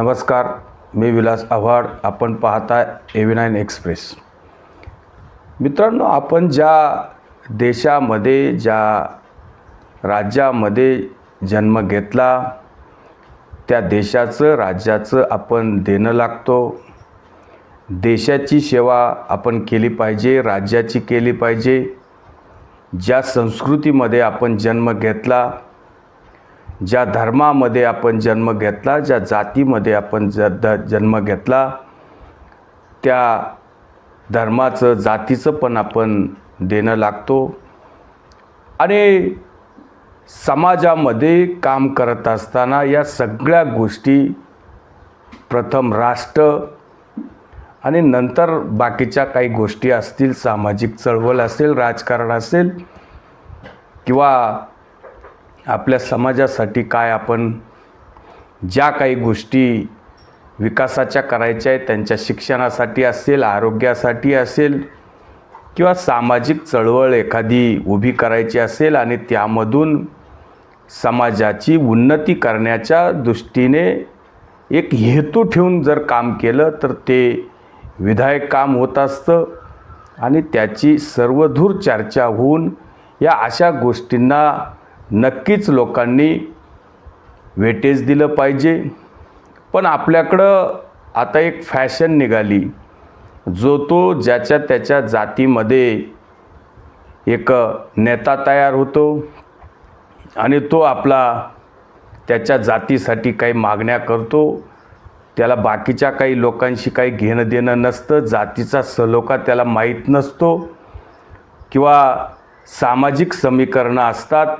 नमस्कार मी विलास आव्हाड. आपण पाहताय ए व्ही नाईन एक्सप्रेस मित्रांनो आपण ज्या देशामध्ये ज्या राज्यामध्ये जन्म घेतला त्या देशाचं राज्याचं आपण देणं लागतो. देशाची सेवा आपण केली पाहिजे राज्याची केली पाहिजे. ज्या संस्कृतीमध्ये आपण जन्म घेतला ज्या धर्मामध्ये आपण जन्म घेतला ज्या जातीमध्ये आपण ज द जन्म घेतला त्या धर्माचं जातीचं पण आपण देणं लागतो. आणि समाजामध्ये काम करत असताना या सगळ्या गोष्टी प्रथम राष्ट्र आणि नंतर बाकीच्या काही गोष्टी असतील सामाजिक चळवळ असेल राजकारण असेल किंवा आपल्या समाजासाठी काय आपण ज्या काही गोष्टी विकासाच्या करायच्या आहेत त्यांच्या शिक्षणासाठी असेल आरोग्यासाठी असेल किंवा सामाजिक चळवळ एखादी उभी करायची असेल आणि त्यामधून समाजाची उन्नती करण्याच्या दृष्टीने एक हेतू ठेवून जर काम केलं तर ते विधायक काम होत असतं आणि त्याची सर्वधूर चर्चा होऊन या अशा गोष्टींना नक्कीच लोकांनी वेटेज दिलं पाहिजे. पण आपल्याकडं आता एक फॅशन निघाली जो तो ज्याच्या त्याच्या जातीमध्ये एक नेता तयार होतो आणि तो आपला त्याच्या जातीसाठी काही मागण्या करतो. त्याला बाकीच्या काही लोकांशी काही घेणं देणं नसतं जातीचा सलोखा त्याला माहीत नसतो किंवा सामाजिक समीकरणं असतात.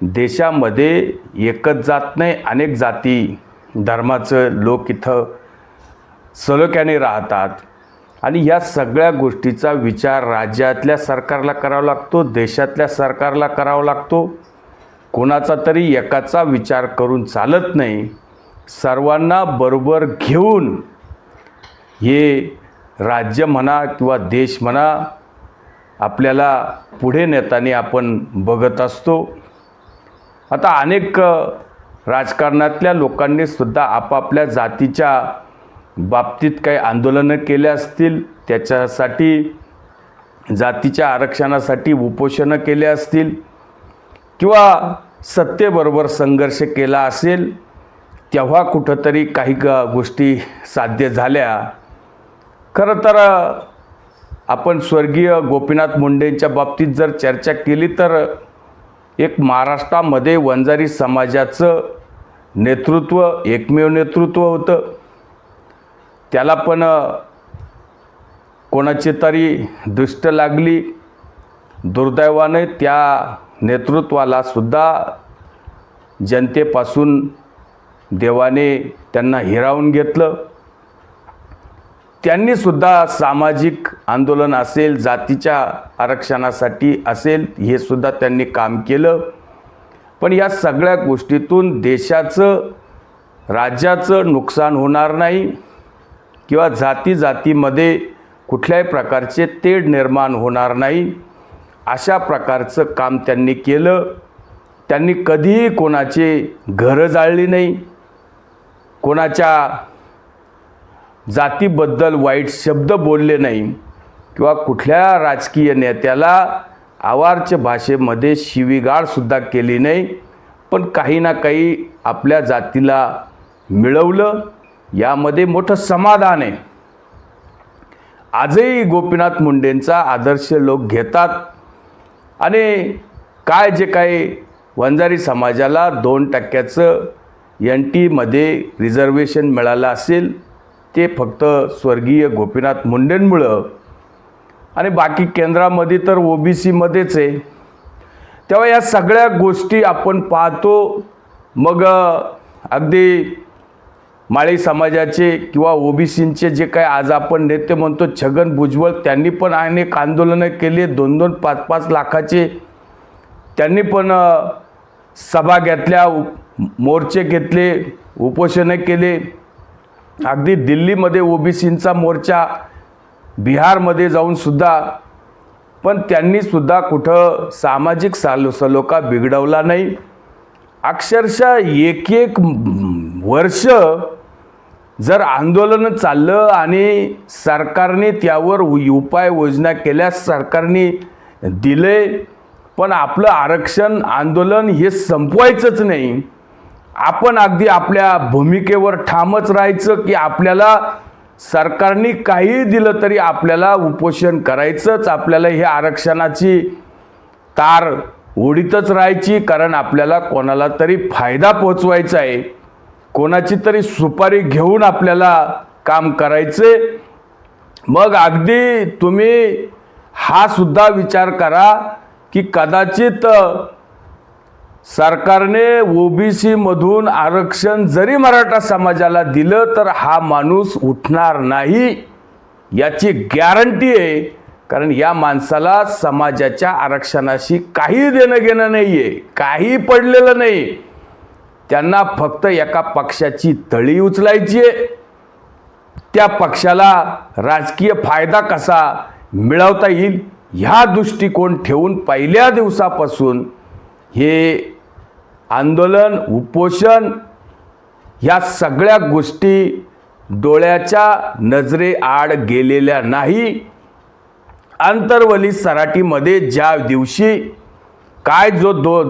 देशामध्ये एकच जात नाही अनेक जाती धर्माचं लोक इथं सलोख्याने राहतात. आणि या सगळ्या गोष्टीचा विचार राज्यातल्या सरकारला करावा लागतो देशातल्या सरकारला करावा लागतो. कोणाचा तरी एकाचा विचार करून चालत नाही. सर्वांना बरोबर घेऊन हे राज्य म्हणा किंवा देश म्हणा आपल्याला पुढे नेताना आपण बघत असतो. आता अनेक राजकारणातल्या लोकांनी सुद्धा आपापल्या जातीच्या बाबतीत काही आंदोलनं केले असतील त्याच्यासाठी जातीच्या आरक्षणासाठी उपोषणं केले असतील किंवा सत्तेबरोबर संघर्ष केला असेल तेव्हा कुठंतरी काही ग गोष्टी साध्य झाल्या. खरं तर आपण स्वर्गीय गोपीनाथ मुंडेंच्या बाबतीत जर चर्चा केली तर एक महाराष्ट्रामध्ये वंजारी समाजाचं नेतृत्व एकमेव नेतृत्व होतं. त्याला पण कोणाची तरी दृष्ट लागली. दुर्दैवाने त्या नेतृत्वालासुद्धा जनतेपासून देवाने त्यांना हिरावून घेतलं. त्यांनीसुद्धा सामाजिक आंदोलन असेल जातीच्या आरक्षणासाठी असेल हे सुद्धा त्यांनी काम केलं. पण या सगळ्या गोष्टीतून देशाचं राज्याचं नुकसान होणार नाही किंवा जाती जातीमध्ये कुठल्याही प्रकारचे तेढ निर्माण होणार नाही. अशा प्रकारचं काम त्यांनी केलं. त्यांनी कधीही कोणाचे घरं जाळली नाही. कोणाच्या जातीबद्दल वाईट शब्द बोलले नाही किंवा कुठल्या राजकीय नेत्याला आवारच्या भाषेमध्ये शिवीगाळसुद्धा केली नाही पण काही ना काही आपल्या जातीला मिळवलं. यामध्ये मोठं समाधान आहे. आजही गोपीनाथ मुंडेंचा आदर्श लोक घेतात आणि काय जे काही वंजारी समाजाला दोन टक्क्याचं एन टीमध्ये रिझर्वेशन मिळालं असेल ते फक्त स्वर्गीय गोपीनाथ मुंडेंमुळं. आणि बाकी केंद्रामध्ये तर ओ बी सीमध्येच आहे. तेव्हा या सगळ्या गोष्टी आपण पाहतो मग अगदी माळी समाजाचे किंवा ओबीसींचे जे काही आज आपण नेते म्हणतो छगन भुजबळ त्यांनी पण अनेक आंदोलनं केली दोन दोन पाच पाच लाखाचे. त्यांनी पण सभा घेतल्या मोर्चे घेतले उपोषणं केले. अगदी दिल्लीमध्ये ओबीसींचा मोर्चा बिहारमध्ये जाऊनसुद्धा पण त्यांनीसुद्धा कुठं सामाजिक सालो सलोखा बिघडवला नाही. अक्षरशः एक एक वर्ष जर आंदोलन चाललं आणि सरकारने त्यावर उपाय उपाययोजना केल्यास सरकारने दिले पण आपलं आरक्षण आंदोलन हे संपवायचंच नाही. आपण अगदी आपल्या भूमिकेवर ठामच राहायचं की आपल्याला सरकारने काही दिलं तरी आपल्याला उपोषण करायचंच आपल्याला हे आरक्षणाची तार ओढीतच राहायची कारण आपल्याला कोणाला तरी फायदा पोचवायचा आहे. कोणाची तरी सुपारी घेऊन आपल्याला काम करायचे मग अगदी तुम्ही हा सुद्धा विचार करा की कदाचित सरकारने ओबीसी मधून आरक्षण जरी मराठा समाजाला दिलं तर हा माणूस उठणार नाही याची गॅरंटी आहे. कारण या माणसाला समाजाच्या आरक्षणाशी काही देणं घेणं नाही आहे काही पडलेलं नाही. त्यांना फक्त एका पक्षाची तळी उचलायची आहे. त्या पक्षाला राजकीय फायदा कसा मिळवता येईल ह्या दृष्टिकोन ठेवून पहिल्या दिवसापासून हे आंदोलन उपोषण ह्या सगळ्या गोष्टी डोळ्याच्या नजरेआड गेलेल्या नाही. आंतरवली सराटीमध्ये ज्या दिवशी काय जो दो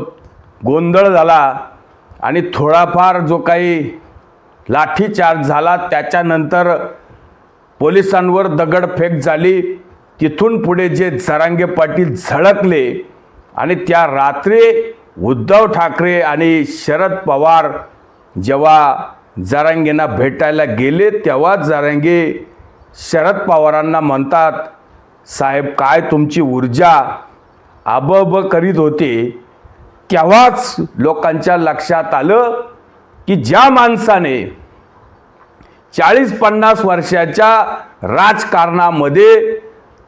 गोंधळ झाला आणि थोडाफार जो काही लाठीचार्ज झाला त्याच्यानंतर पोलिसांवर दगडफेक झाली. तिथून पुढे जे जरांगे पाटील झळकले आणि त्या रात्री उद्धव ठाकरे आणि शरद पवार जेव्हा जारांगेंना भेटायला गेले तेव्हा जारांगे शरद पवारांना म्हणतात साहेब काय तुमची ऊर्जा आबब करीत होते? तेव्हाच लोकांच्या लक्षात आलं की ज्या माणसाने चाळीस पन्नास वर्षाच्या राजकारणामध्ये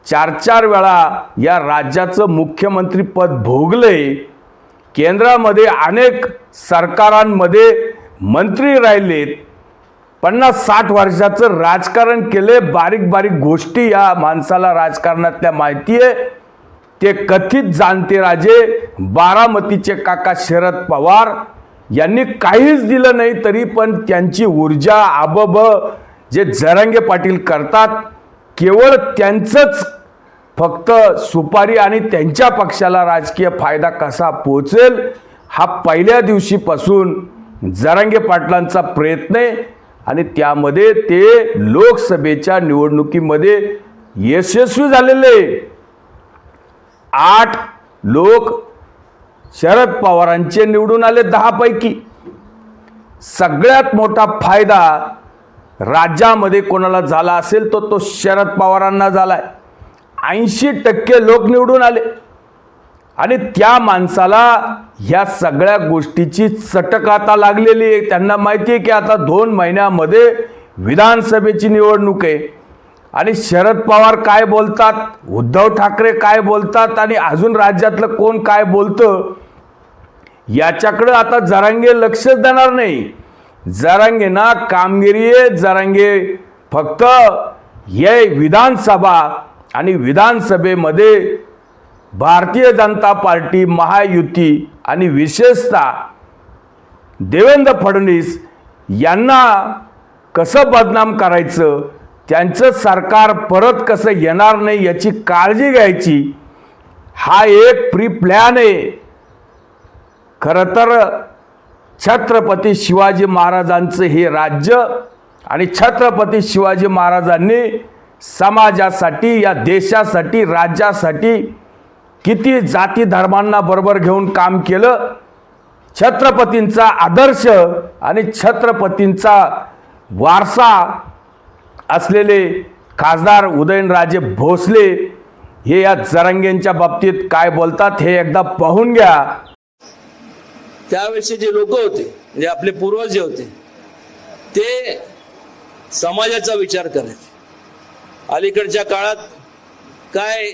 चार चार वेळा या राज्याचं मुख्यमंत्रीपद भोगलंय केंद्रामध्ये अनेक सरकारांमध्ये मंत्री राहिलेत. पन्नास साठ वर्षाचं राजकारण केले बारीक बारीक गोष्टी या माणसाला राजकारणातल्या माहिती आहे. ते कथित जाणते राजे बारामतीचे काका शरद पवार यांनी काहीच दिलं नाही तरी पण त्यांची ऊर्जा आबब जे जरंगे पाटील करतात केवळ त्यांचंच फक्त सुपारी आणि त्यांच्या पक्षाला राजकीय फायदा कसा पोचेल हा पहिल्या दिवशीपासून जरांगे पाटलांचा प्रयत्न आहे. आणि त्यामध्ये ते लोकसभेच्या निवडणुकीमध्ये यशस्वी झालेले आठ लोक शरद पवारांचे निवडून आले दहापैकी. सगळ्यात मोठा फायदा राज्यामध्ये कोणाला झाला असेल तो तो शरद पवारांना झाला आहे ऐंशी टक्के लोक निवडून आले. आणि त्या माणसाला ह्या सगळ्या गोष्टीची चटक आता लागलेली आहे. त्यांना माहिती आहे की आता दोन महिन्यामध्ये विधानसभेची निवडणूक आहे. आणि शरद पवार काय बोलतात? उद्धव ठाकरे काय बोलतात? आणि अजून राज्यातलं कोण काय बोलतं? याच्याकडं आता जरांगे लक्षच देणार नाही. जरांगे ना कामगिरी आहे जरांगे फक्त हे विधानसभा आणि विधानसभेमध्ये भारतीय जनता पार्टी महायुती आणि विशेषतः देवेंद्र फडणवीस यांना कसं बदनाम करायचं त्यांचं सरकार परत कसं येणार नाही याची काळजी घ्यायची हा एक प्री प्लॅन आहे. खरं तर छत्रपती शिवाजी महाराजांचं हे राज्य आणि छत्रपती शिवाजी महाराजांनी समाजासाठी या देशासाठी राज्यासाठी किती जाती धर्मांना बरोबर घेऊन काम केलं छत्रपतींचा आदर्श आणि छत्रपतींचा वारसा असलेले खासदार उदयनराजे भोसले हे या जरंगेंच्या बाबतीत काय बोलतात हे एकदा पाहून घ्या. त्यावेळेचे जे लोक होते म्हणजे आपले पूर्वज जे होते ते समाजाचा विचार करायचे अलीकडच्या काळात काय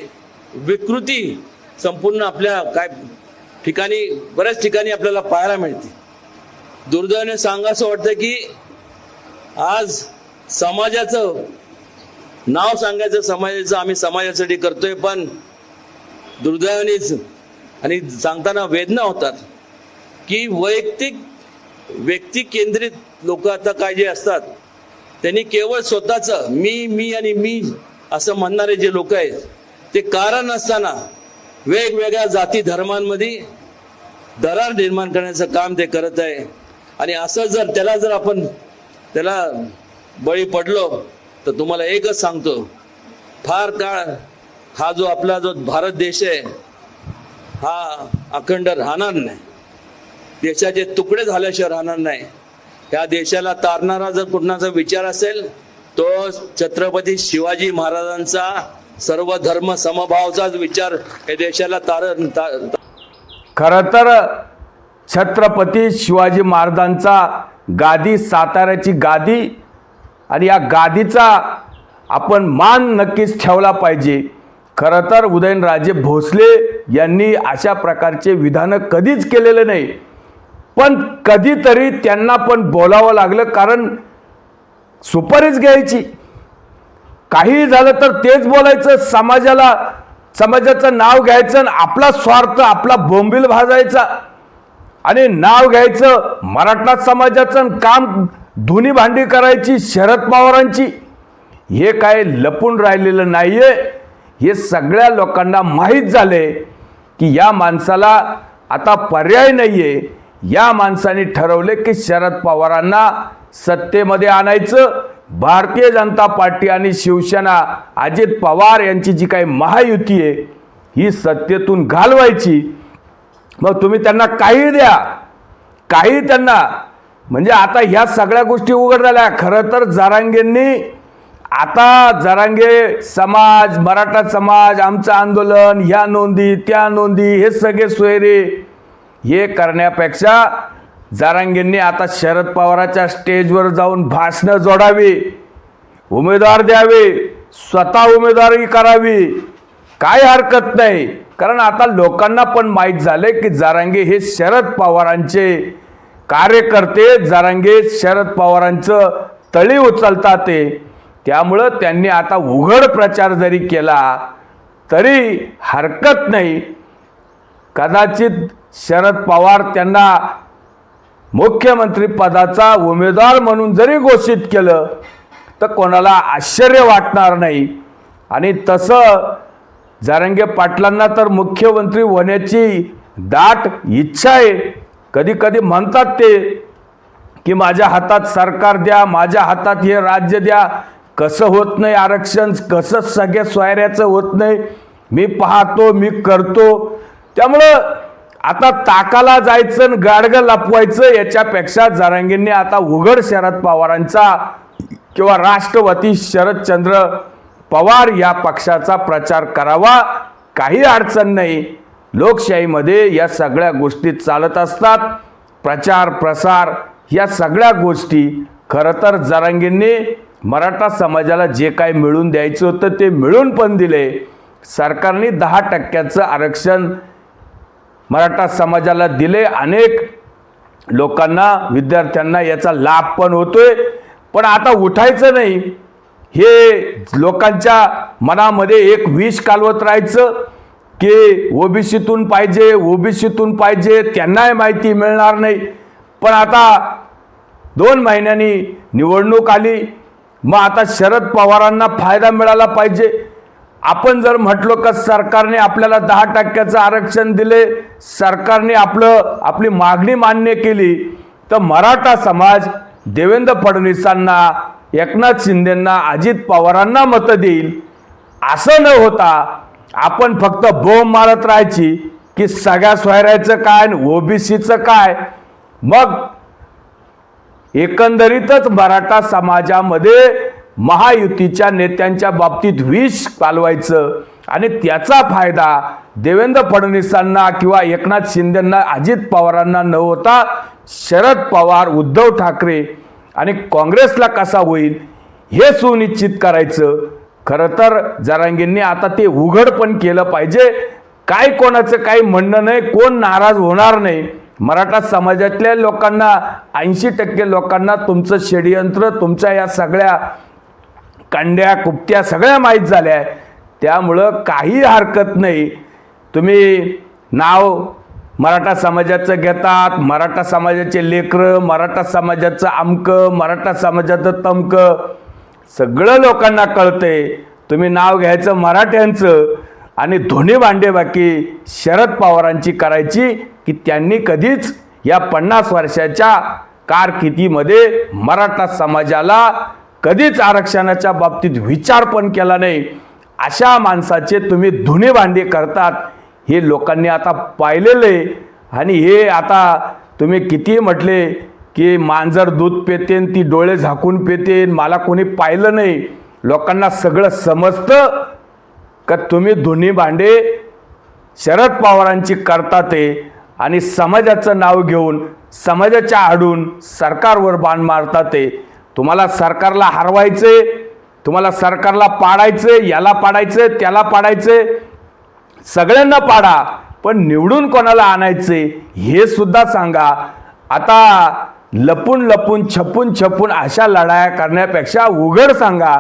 विकृती संपूर्ण आपल्या काय ठिकाणी बऱ्याच ठिकाणी आपल्याला पाहायला मिळते. दुर्दैवाने सांगावं वाटतं की आज समाजाचं नाव सांगायचं समाजाचं आम्ही समाजासाठी करतोय पण दुर्दैवानेच आणि सांगताना वेदना होतात की वैयक्तिक व्यक्ती केंद्रित लोक आता काय जे असतात त्यांनी केवळ स्वतःच मी मी आणि मी असं म्हणणारे जे लोक आहेत ते कारण असताना वेगवेगळ्या जाती धर्मांमध्ये दरार निर्माण करण्याचं काम ते करत आहे. आणि असं जर त्याला जर आपण त्याला बळी पडलो तर तुम्हाला एकच सांगतो फार काळ हा जो आपला जो भारत देश आहे हा अखंड राहणार नाही. देशाचे तुकडे झाल्याशिवाय राहणार नाही. या देशाला तारणारा जर कुणाचा विचार असेल तो छत्रपती शिवाजी महाराजांचा सर्व धर्म समभावचाच विचार हे देशाला तार ता- खरं तर छत्रपती शिवाजी महाराजांचा गादी साताऱ्याची गादी आणि या गादीचा आपण मान नक्कीच ठेवला पाहिजे. खरं तर उदयनराजे भोसले यांनी अशा प्रकारचे विधानं कधीच केलेले नाही. पण कधीतरी त्यांना पण बोलावं लागलं कारण सुपारीच घ्यायची. काही झालं तर तेच बोलायचं समाजाला समाजाचं नाव घ्यायचं आणि आपला स्वार्थ आपला बोंबील भाजायचा. आणि नाव घ्यायचं मराठा समाजाचं काम धुनी भांडी करायची शरद पवारांची. हे काय लपून राहिलेलं नाही आहे हे सगळ्या लोकांना माहीत झाले की या माणसाला आता पर्याय नाही आहे या माणसाने ठरवले की शरद पवारांना सत्तेमध्ये आणायचं. भारतीय जनता पार्टी आणि शिवसेना अजित पवार यांची जी काही महायुती आहे ही सत्तेतून घालवायची. मग तुम्ही त्यांना काही द्या. काही त्यांना. म्हणजे आता ह्या सगळ्या गोष्टी उघड झाल्या. खरं तर जारांगेंनी आता जरांगे समाज मराठा समाज आमचं आंदोलन ह्या नोंदी त्या नोंदी हे सगळे सोयरे. हे करण्यापेक्षा जारांगींनी आता शरद पवाराच्या स्टेजवर जाऊन भाषणं जोडावी उमेदवार द्यावे स्वतः उमेदवारी करावी. काय हरकत नाही. कारण आता लोकांना पण माहीत झाले की जारांगे हे शरद पवारांचे कार्यकर्ते जारांगे शरद पवारांचं तळी उचलतात ते. त्यामुळं त्यांनी आता उघड प्रचार जरी केला तरी हरकत नाही. कदाचित शरद पवार त्यांना मुख्यमंत्रीपदाचा उमेदवार म्हणून जरी घोषित केलं तर कोणाला आश्चर्य वाटणार नाही. आणि तसं जारंगे पाटलांना तर मुख्यमंत्री होण्याची दाट इच्छा आहे. कधी कधी म्हणतात ते की माझ्या हातात सरकार द्या माझ्या हातात हे राज्य द्या. कसं होत नाही आरक्षण कसं सगळ्या सोयऱ्याचं होत नाही. मी पाहतो मी करतो. त्यामुळं आता ताकाला जायचं आणि गाडगं लपवायचं याच्यापेक्षा जरांगींनी आता उघड शरद पवारांचा किंवा राष्ट्रवादी शरदचंद्र पवार या पक्षाचा प्रचार करावा. काही अडचण नाही. लोकशाहीमध्ये या सगळ्या गोष्टी चालत असतात. प्रचार प्रसार या सगळ्या गोष्टी खरं तर जरांगींनी मराठा समाजाला जे काय मिळून द्यायचं होतं ते मिळून पण दिले. सरकारने दहा टक्क्याचं आरक्षण मराठा समाजाला दिले अनेक लोकांना विद्यार्थ्यांना याचा लाभ पण होतोय. पण आता उठायचं नाही. हे लोकांच्या मनामध्ये एक विष कालवत राहायचं की ओबीसीतून पाहिजे ओबीसीतून पाहिजे त्यांनाही माहिती मिळणार नाही. पण आता दोन महिन्यांनी निवडणूक आली. मग आता शरद पवारांना फायदा मिळाला पाहिजे. आपण जर म्हटलो का सरकारने आपल्याला दहा टक्क्याचं आरक्षण दिले सरकारने आपलं आपली मागणी मान्य केली तर मराठा समाज देवेंद्र फडणवीसांना एकनाथ शिंदेंना अजित पवारांना मतं देईल. असं न होता आपण फक्त बोंब मारत राहायची की सगळ्या सोयऱ्याचं काय ओबीसीचं काय? मग एकंदरीतच मराठा समाजामध्ये महायुतीच्या नेत्यांच्या बाबतीत विष पालवायचं. आणि त्याचा फायदा देवेंद्र फडणवीसांना किंवा एकनाथ शिंदेंना अजित पवारांना न होता शरद पवार उद्धव ठाकरे आणि काँग्रेसला कसा होईल हे सुनिश्चित करायचं. खरं तर जरांगींनी आता ते उघड पण केलं पाहिजे. काय कोणाचं काही म्हणणं नाही कोण नाराज होणार नाही. मराठा समाजातल्या लोकांना ऐंशी टक्के लोकांना तुमचं षडयंत्र तुमच्या या सगळ्या कांड्या कुपत्या सगळ्या माहीत झाल्या. आहे त्यामुळं काही हरकत नाही. तुम्ही नाव मराठा समाजाचं घेतात. मराठा समाजाचे लेकरं मराठा समाजाचं अमकं मराठा समाजाचं तमकं सगळं लोकांना कळतंय. तुम्ही नाव घ्यायचं मराठ्यांचं आणि धोनी भांडे बाकी शरद पवारांची करायची की त्यांनी कधीच या पन्नास वर्षाच्या कारकिर्दीमध्ये मराठा समाजाला कधीच आरक्षणाच्या बाबतीत विचार पण केला नाही. अशा माणसाचे तुम्ही धुणे भांडे करतात हे लोकांनी आता पाहिलेलं आहे. आणि हे आता तुम्ही किती म्हटले की मांजर दूध पेतेन ती डोळे झाकून पेतेन मला कोणी पाहिलं नाही. लोकांना सगळं समजतं का तुम्ही दोन्ही भांडे शरद पवारांची करता ते आणि समाजाचं नाव घेऊन समाजाच्या आडून सरकारवर बाण मारता ते तुम्हाला सरकारला हरवायचे तुम्हाला सरकारला पाडायचे याला पाडायचे त्याला पाडायचे सगळ्यांना पाडा पण निवडून कोणाला आणायचे हे सुद्धा सांगा. आता लपून लपून छपून छपून अशा लढाया करण्यापेक्षा उघड सांगा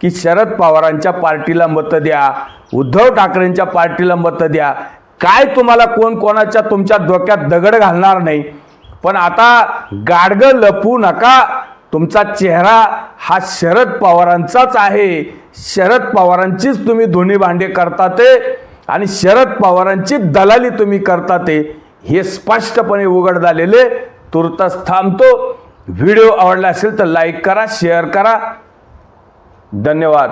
की शरद पवारांच्या पार्टीला मतं द्या उद्धव ठाकरेंच्या पार्टीला मतं द्या. काय तुम्हाला कोण कोणाच्या तुमच्या डोक्यात दगड घालणार नाही. पण आता गाडगं लपू नका. तुमचा चेहरा हा शरद पवारांचाच आहे. शरद पवारांचीच तुम्ही दोन्ही भांडे करता ते आणि शरद पवारांची दलाली तुम्ही करता ते हे स्पष्टपणे उघड झालेले तुर्तच थांबतो. व्हिडिओ आवडला असेल तर लाईक करा शेअर करा. धन्यवाद.